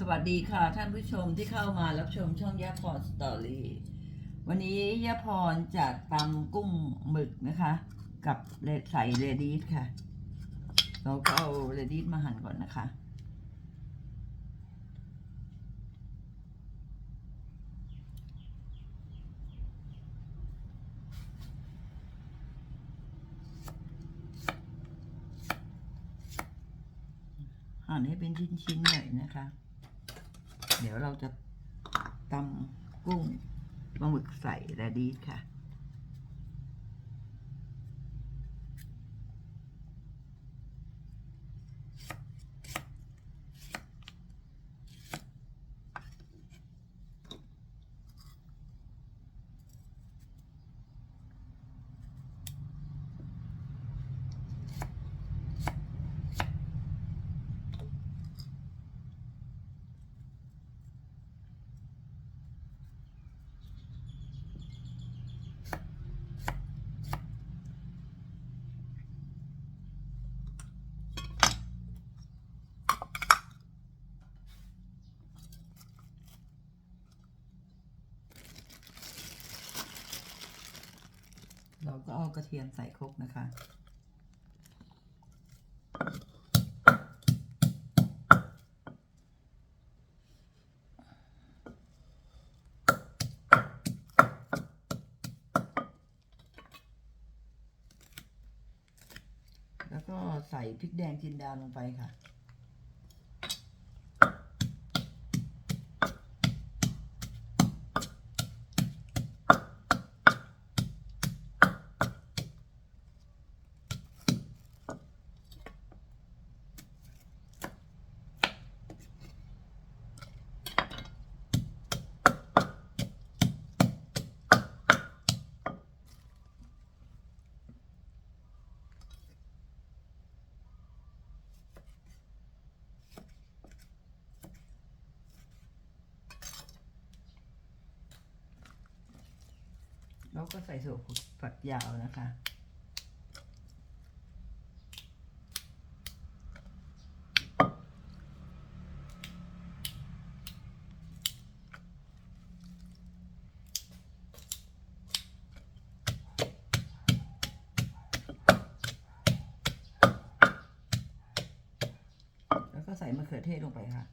สวัสดีค่ะท่านผู้ชมที่เข้ามารับชมช่องยาพรสตอรี่วันนี้ยาพรจะตำกุ้งหมึกนะคะ กับเลใส่เรดีสค่ะ เราก็เอาเรดีสมาหั่นก่อนนะคะ หั่นให้เป็นชิ้นๆหน่อยนะคะ เดี๋ยวเราจะตำกุ้งปลาหมึกใส่แลดีค่ะ เราก็เอากระเทียมใส่ครกนะคะ แล้วก็ใส่พริกแดงจินดาลงไปค่ะ แล้วก็ใส่ถั่วฝักยาวนะคะ แล้วก็ใส่มะเขือเทศลงไปค่ะ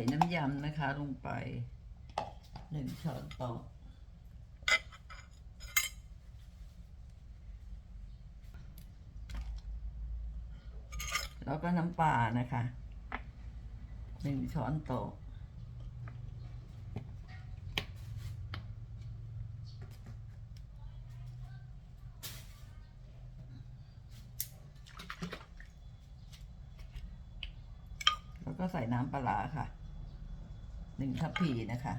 ส่น้ำยำนะคะลงไปหนึ่งช้อนโต๊ะแล้วก็น้ำปลานะคะหนึ่งช้อนโต๊ะแล้วก็ใส่น้ำปลาร้าค่ะ หนึ่งทัพพีนะคะ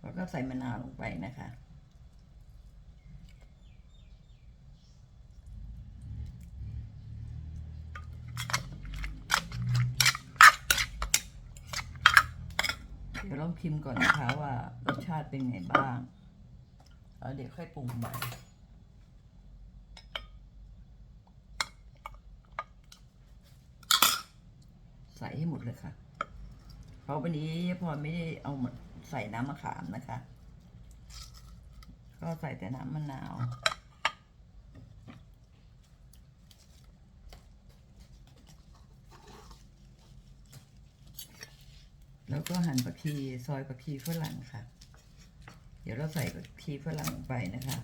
แล้วก็ใส่มะนาวลงไปนะคะ เดี๋ยวลอง ชิมก่อนนะคะว่ารสชาติเป็นไงบ้างแล้วเดี๋ยวค่อยปรุงใหม่ใส่ให้หมดเลยค่ะ เพราะวันนี้พอไม่ได้เอามาใส่น้ำมะขามนะคะ ก็ใส่แต่น้ำมะนาว แล้วก็หั่นผักชีซอยผักชีฝรั่งค่ะ เดี๋ยวเราใส่ผักชีฝรั่งไปนะคะ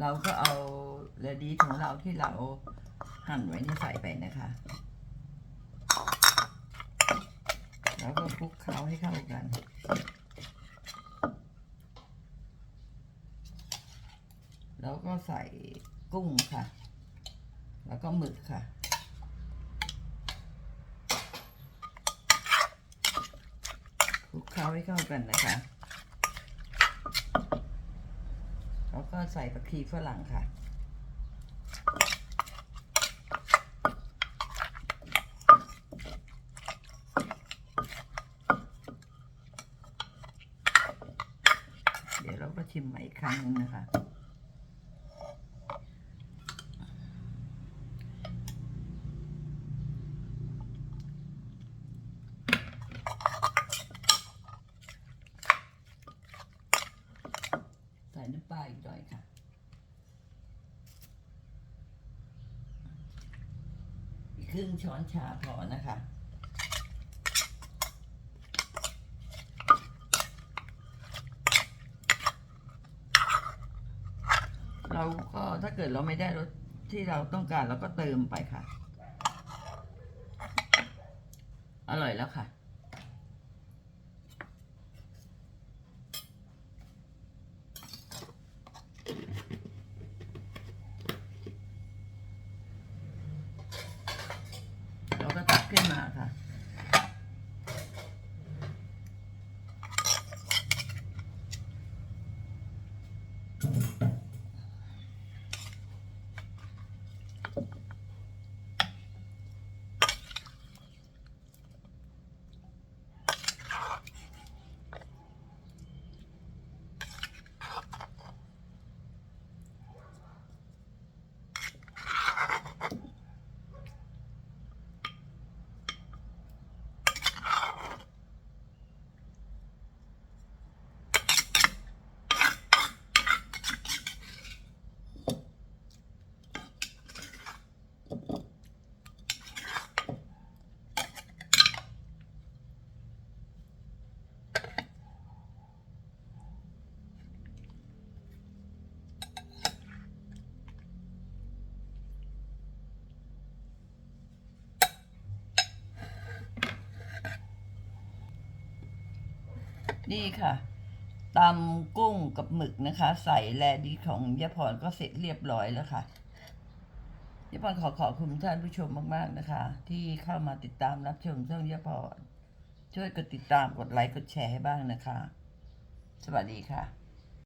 เราก็เอาเรดีของเราที่เราหั่นไว้นี่ใส่ไปนะคะ แล้วก็คลุกเคล้าให้เข้ากันแล้วก็ใส่กุ้งค่ะ แล้วก็หมึกค่ะ คลุกเคล้าให้เข้ากันนะคะแล้วก็ใส่ผักชีฝรั่งค่ะเดี๋ยวเราก็ชิมใหม่อีกครั้งหนึงนะคะ ใส่น้ำปลาอีกหน่อยค่ะ อีก ครึ่งช้อนชาพอนะคะเราก็ถ้าเกิดเราไม่ได้รสที่เราต้องการเราก็เติมไปค่ะ อร่อยแล้วค่ะ นี่ค่ะตำกุ้งกับหมึกนะคะ ใส่แลดีของยาพรก็เสร็จเรียบร้อยแล้วค่ะยาพรขอขอบคุณท่านผู้ชมมาก ๆนะคะ ที่เข้ามาติดตามรับชมช่องยาพรช่วยกดติดตามกดไลค์กดแชร์ให้บ้างนะคะ สวัสดีค่ะ